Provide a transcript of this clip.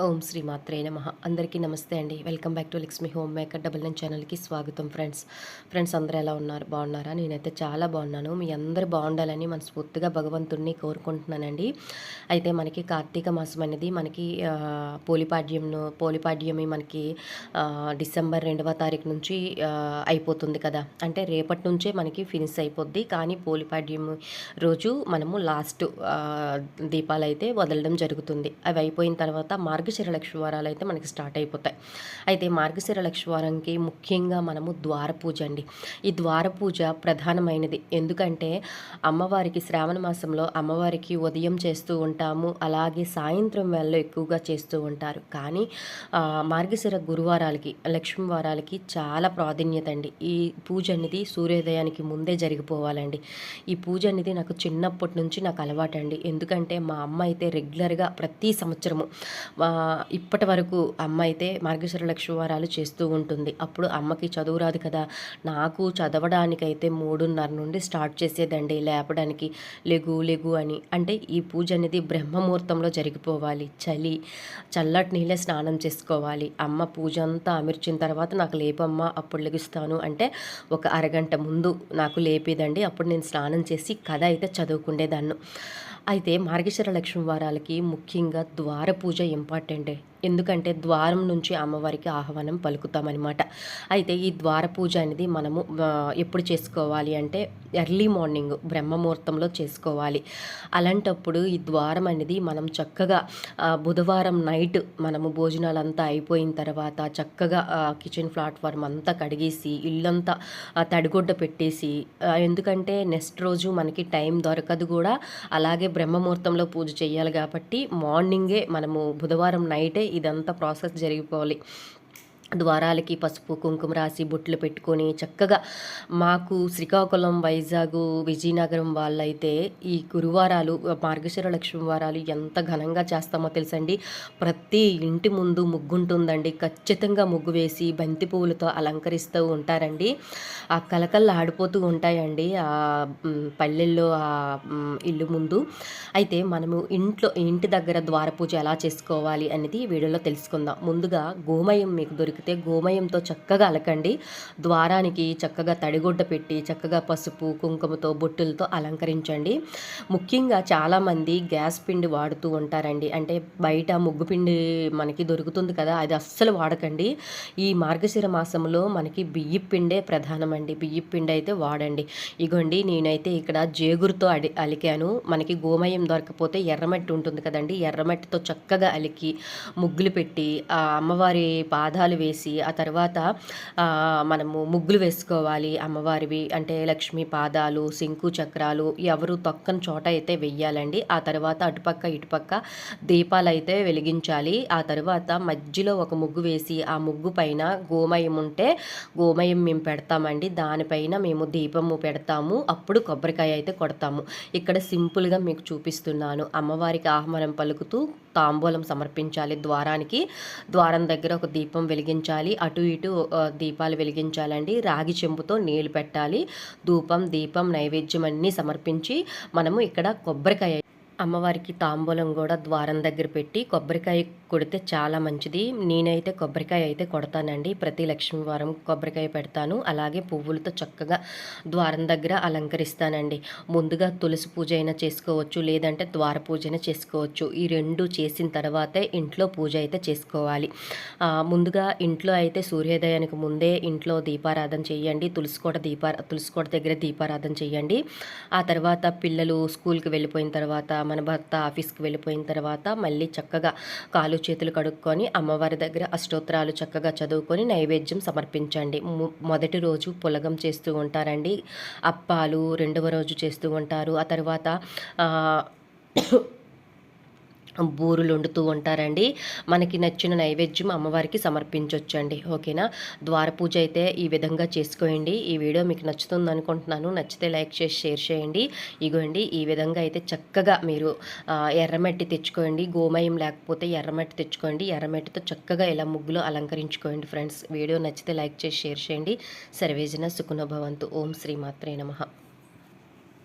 ఓం శ్రీ మాత్రే నమ. అందరికీ నమస్తే అండి. Welcome back to Lakshmi home maker double nine ఛానల్కి స్వాగతం ఫ్రెండ్స్. ఫ్రెండ్స్ అందరూ ఎలా ఉన్నారు? బాగున్నారా? నేనైతే చాలా బాగున్నాను. మీ అందరూ బాగుండాలని మనస్ఫూర్తిగా భగవంతుణ్ణి కోరుకుంటున్నానండి. అయితే మనకి కార్తీక మాసం అనేది మనకి పోలిపాడ్యంను పోలిపాడ్యమి మనకి డిసెంబర్ రెండవ తారీఖు నుంచి అయిపోతుంది కదా. అంటే రేపటి నుంచే మనకి ఫినిష్ అయిపోద్ది. కానీ పోలిపాడ్యం రోజు మనము లాస్ట్ దీపాలు అయితే వదలడం జరుగుతుంది. అవి అయిపోయిన తర్వాత మార్గశిర లక్ష్మీవారాలు అయితే మనకి స్టార్ట్ అయిపోతాయి. అయితే మార్గశిర లక్ష్మీవారంకి ముఖ్యంగా మనము ద్వార పూజ అండి. ఈ ద్వార పూజ ప్రధానమైనది. ఎందుకంటే అమ్మవారికి శ్రావణ మాసంలో అమ్మవారికి ఉదయం చేస్తూ ఉంటాము అలాగే సాయంత్రం వేళలో ఎక్కువగా చేస్తూ ఉంటారు. కానీ మార్గశిర గురువారాలకి లక్ష్మి వారాలకి చాలా ప్రాధాన్యత అండి. ఈ పూజ అనేది సూర్యోదయానికి ముందే జరిగిపోవాలండి. ఈ పూజ అనేది నాకు చిన్నప్పటి నుంచి నాకు అలవాటు అండి. ఎందుకంటే మా అమ్మ అయితే రెగ్యులర్గా ప్రతి సంవత్సరము ఇప్పటి వరకు అమ్మ అయితే మార్గేశ్వర లక్ష్మి వారాలు చేస్తూ ఉంటుంది. అప్పుడు అమ్మకి చదువు రాదు కదా. నాకు చదవడానికైతే మూడున్నర నుండి స్టార్ట్ చేసేదండి. లేపడానికి లెగు లెగు అని. అంటే ఈ పూజ అనేది బ్రహ్మముహూర్తంలో జరిగిపోవాలి. చలి చల్లటి నీళ్ళే స్నానం చేసుకోవాలి. అమ్మ పూజ అంతా అమర్చిన తర్వాత నాకు లేపమ్మ అప్పుడు లెగుస్తాను. అంటే ఒక అరగంట ముందు నాకు లేపేదండి. అప్పుడు నేను స్నానం చేసి కథ అయితే చదువుకుండేదాన్ని. అయితే మార్గశర లక్ష్మి వారాలకి ముఖ్యంగా ద్వార పూజ ఇంపార్టెంటే. ఎందుకంటే ద్వారం నుంచి అమ్మవారికి ఆహ్వానం పలుకుతామన్నమాట. అయితే ఈ ద్వార పూజ అనేది మనము ఎప్పుడు చేసుకోవాలి అంటే ఎర్లీ మార్నింగ్ బ్రహ్మముహూర్తంలో చేసుకోవాలి. అలాంటప్పుడు ఈ ద్వారం అనేది మనం చక్కగా బుధవారం నైట్ మనము భోజనాలంతా అయిపోయిన తర్వాత చక్కగా కిచెన్ ప్లాట్ఫామ్ అంతా కడిగేసి ఇల్లంతా తడిగుడ్డ పెట్టేసి ఎందుకంటే నెక్స్ట్ రోజు మనకి టైం దొరకదు కూడా. అలాగే బ్రహ్మముహూర్తంలో పూజ చేయాలి కాబట్టి మార్నింగే మనము బుధవారం నైటే ఇదంతా ప్రాసెస్ జరిగిపోవాలి. ద్వారాలకి పసుపు కుంకుమ రాసి బొట్లు పెట్టుకొని చక్కగా మాకు శ్రీకాకుళం వైజాగ్ విజయనగరం వాళ్ళైతే ఈ గురువారాలు మార్గశిర లక్ష్మి వారాలు ఎంత ఘనంగా చేస్తామో తెలుసండి. ప్రతి ఇంటి ముందు ముగ్గుంటుందండి. ఖచ్చితంగా ముగ్గు వేసి బంతి పువ్వులతో అలంకరిస్తూ ఉంటారండి. ఆ కలకల్లా ఆడిపోతూ ఉంటాయండి ఆ పల్లెల్లో ఆ ఇల్లు ముందు. అయితే మనము ఇంట్లో ఇంటి దగ్గర ద్వార పూజ ఎలా చేసుకోవాలి అనేది ఈ వీడియోలో తెలుసుకుందాం. ముందుగా గోమయం మీకు దొరికి దొరికితే గోమయంతో చక్కగా అలకండి. ద్వారానికి చక్కగా తడిగుడ్డ పెట్టి చక్కగా పసుపు కుంకుమతో బొట్టులతో అలంకరించండి. ముఖ్యంగా చాలామంది గ్యాస్ పిండి వాడుతూ ఉంటారండి. అంటే బయట ముగ్గు పిండి మనకి దొరుకుతుంది కదా అది అస్సలు వాడకండి. ఈ మార్గశిర మాసంలో మనకి బియ్య పిండే ప్రధానమండి. బియ్య పిండి అయితే వాడండి. ఇగోండి నేనైతే ఇక్కడ జేగురుతో అడి అలికాను. మనకి గోమయం దొరకపోతే ఎర్రమట్టి ఉంటుంది కదండి. ఎర్రమట్టితో చక్కగా అలికి ముగ్గులు పెట్టి ఆ అమ్మవారి పాదాలు వేసి ఆ తర్వాత మనము ముగ్గులు వేసుకోవాలి. అమ్మవారివి అంటే లక్ష్మీ పాదాలు శంకు చక్రాలు ఎవరు తొక్కని చోట అయితే వెయ్యాలండి. ఆ తర్వాత అటుపక్క ఇటుపక్క దీపాలు అయితే వెలిగించాలి. ఆ తర్వాత మధ్యలో ఒక ముగ్గు వేసి ఆ ముగ్గు పైన గోమయం ఉంటే గోమయం మేము పెడతామండి. దానిపైన మేము దీపము పెడతాము. అప్పుడు కొబ్బరికాయ అయితే కొడతాము. ఇక్కడ సింపుల్గా మీకు చూపిస్తున్నాను. అమ్మవారికి ఆహ్వానం పలుకుతూ తాంబూలం సమర్పించాలి. ద్వారానికి ద్వారం దగ్గర ఒక దీపం వెలిగించాలి. అటు ఇటు దీపాలు వెలిగించాలండి. రాగి చెంబుతో నీళ్ళు పెట్టాలి. ధూపం దీపం నైవేద్యం అన్నీ సమర్పించి మనము ఇక్కడ కొబ్బరికాయ అమ్మవారికి తాంబూలం కూడా ద్వారం దగ్గర పెట్టి కొబ్బరికాయ కొడితే చాలా మంచిది. నేనైతే కొబ్బరికాయ అయితే కొడతానండి. ప్రతి లక్ష్మీవారం కొబ్బరికాయ పెడతాను. అలాగే పువ్వులతో చక్కగా ద్వారం దగ్గర అలంకరిస్తానండి. ముందుగా తులసి పూజ అయినా చేసుకోవచ్చు లేదంటే ద్వార పూజ అయినా చేసుకోవచ్చు. ఈ రెండు చేసిన తర్వాతే ఇంట్లో పూజ అయితే చేసుకోవాలి. ముందుగా ఇంట్లో అయితే సూర్యోదయానికి ముందే ఇంట్లో దీపారాధన చేయండి. తులసికోట దీపా తులసికోట దగ్గర దీపారాధన చేయండి. ఆ తర్వాత పిల్లలు స్కూల్కి వెళ్ళిపోయిన తర్వాత మన భర్త ఆఫీస్కి వెళ్ళిపోయిన తర్వాత మళ్ళీ చక్కగా కాలు చేతులు కడుక్కొని అమ్మవారి దగ్గర అష్టోత్తరాలు చక్కగా చదువుకొని నైవేద్యం సమర్పించండి. మొదటి రోజు పులగం చేస్తూ ఉంటారండి. అప్పాలు రెండవ రోజు చేస్తూ ఉంటారు. ఆ తర్వాత బూరులు వండుతూ ఉంటారండి. మనకి నచ్చిన నైవేద్యం అమ్మవారికి సమర్పించవచ్చండి ఓకేనా? ద్వార పూజ అయితే ఈ విధంగా చేసుకోండి ఈ వీడియో మీకు నచ్చుతుంది అనుకుంటున్నాను. నచ్చితే లైక్ చేసి షేర్ చేయండి. ఇగోండి ఈ విధంగా అయితే చక్కగా మీరు ఎర్రమట్టి తెచ్చుకోండి. గోమయం లేకపోతే ఎర్రమట్టి తెచ్చుకోండి. ఎర్రమట్టితో చక్కగా ఇలా ముగ్గులు అలంకరించుకోండి ఫ్రెండ్స్. వీడియో నచ్చితే లైక్ చేసి షేర్ చేయండి. సర్వేజన సుఖనుభవంతు ఓం శ్రీ మాత్రే